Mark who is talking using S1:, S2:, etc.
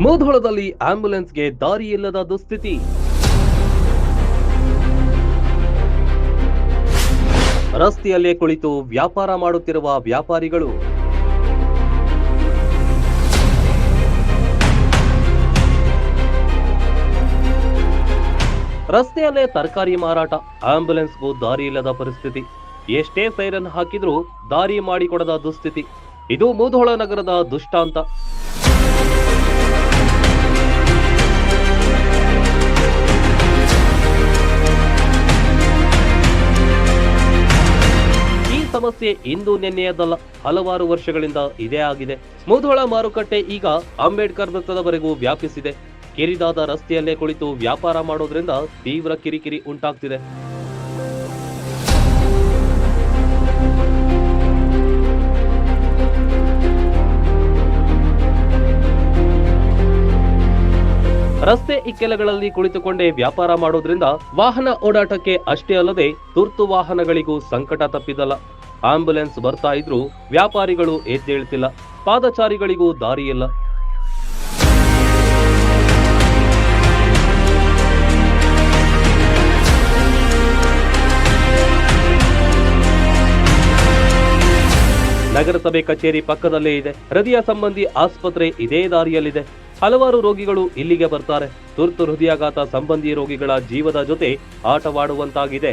S1: ಮುಧೋಳದಲ್ಲಿ ಆಂಬ್ಯುಲೆನ್ಸ್ಗೆ ದಾರಿ ಇಲ್ಲದ ದುಸ್ಥಿತಿ. ರಸ್ತೆಯಲ್ಲೇ ಕುಳಿತು ವ್ಯಾಪಾರ ಮಾಡುತ್ತಿರುವ ವ್ಯಾಪಾರಿಗಳು. ರಸ್ತೆಯಲ್ಲೇ ತರಕಾರಿ ಮಾರಾಟ, ಆಂಬ್ಯುಲೆನ್ಸ್ಗೂ ದಾರಿ ಇಲ್ಲದ ಪರಿಸ್ಥಿತಿ. ಎಷ್ಟೇ ಸೈರನ್ ಹಾಕಿದ್ರೂ ದಾರಿ ಮಾಡಿಕೊಡದ ದುಸ್ಥಿತಿ. ಇದು ಮೂಧೋಳ ನಗರದ ದುಷ್ಟಾಂತ. ಸಮಸ್ಯೆ ಇಂದು ನಿನ್ನೆಯದಲ್ಲ. ಹಲವಾರು ವರ್ಷಗಳಿಂದ ಇದೇ ಆಗಿದೆ. ಮುಧೋಳ ಮಾರುಕಟ್ಟೆ ಈಗ ಅಂಬೇಡ್ಕರ್ ವೃತ್ತದವರೆಗೂ ವ್ಯಾಪಿಸಿದೆ. ಕಿರಿದಾದ ರಸ್ತೆಯಲ್ಲೇ ಕುಳಿತು ವ್ಯಾಪಾರ ಮಾಡೋದ್ರಿಂದ ತೀವ್ರ ಕಿರಿಕಿರಿ ಉಂಟಾಗ್ತಿದೆ. ರಸ್ತೆ ಇಕ್ಕೆಲಗಳಲ್ಲಿ ಕುಳಿತುಕೊಂಡೇ ವ್ಯಾಪಾರ ಮಾಡೋದ್ರಿಂದ ವಾಹನ ಓಡಾಟಕ್ಕೆ ಅಷ್ಟೇ ಅಲ್ಲದೆ ತುರ್ತು ವಾಹನಗಳಿಗೂ ಸಂಕಟ ತಪ್ಪಿದಲ್ಲ. ಆಂಬ್ಯುಲೆನ್ಸ್ ಬರ್ತಾ ಇದ್ರೂ ವ್ಯಾಪಾರಿಗಳು ಎದ್ದೇಳ್ತಿಲ್ಲ, ಪಾದಚಾರಿಗಳಿಗೂ ದಾರಿ ಇಲ್ಲ ನಗರಸಭೆ ಕಚೇರಿ ಪಕ್ಕದಲ್ಲೇ ಇದೆ. ಹೃದಯ ಸಂಬಂಧಿ ಆಸ್ಪತ್ರೆ ಇದೇ ದಾರಿಯಲ್ಲಿದೆ. ಹಲವಾರು ರೋಗಿಗಳು ಇಲ್ಲಿಗೆ ಬರ್ತಾರೆ. ತುರ್ತು ಹೃದಯಾಘಾತ ಸಂಬಂಧಿ ರೋಗಿಗಳ ಜೀವದ ಜೊತೆ ಆಟವಾಡುವಂತಾಗಿದೆ.